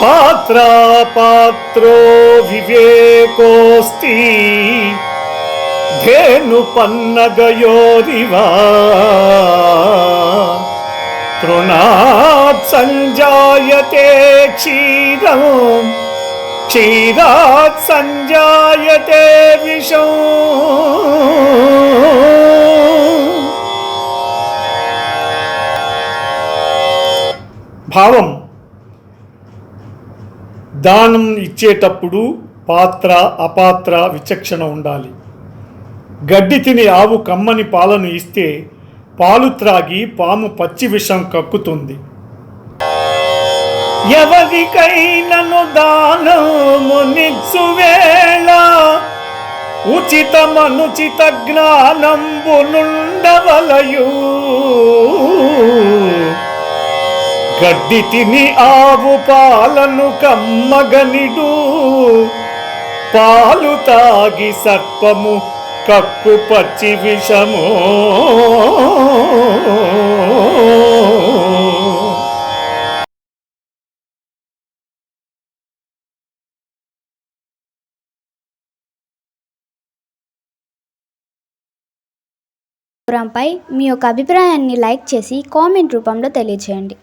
పాత్రాపాత్రో వివేకోస్తి ధేనుపన్నగయోరివా తృణాత్ సంజాయతే క్షీరం క్షీరాత్ సంజాయతే విషం భావం దానం ఇచ్చేటప్పుడు పాత్ర అపాత్ర విచక్షణ ఉండాలి. గడ్డి తిని ఆవు కమ్మని పాలను ఇస్తే పాలు త్రాగి పాము పచ్చి విషం కక్కుతుంది. ఎవరికైనను దానము నిచ్చువేళ ఉచితమనుచిత జ్ఞానంబునుండవలయు గడ్డి తిని ఆవు పాలను కమ్మగనిడు. పాలు తాగి సర్పము కక్కు పచ్చి విషము. ప్రోగ్రాంపై మీ యొక్క అభిప్రాయాన్ని లైక్ చేసి కామెంట్ రూపంలో తెలియజేయండి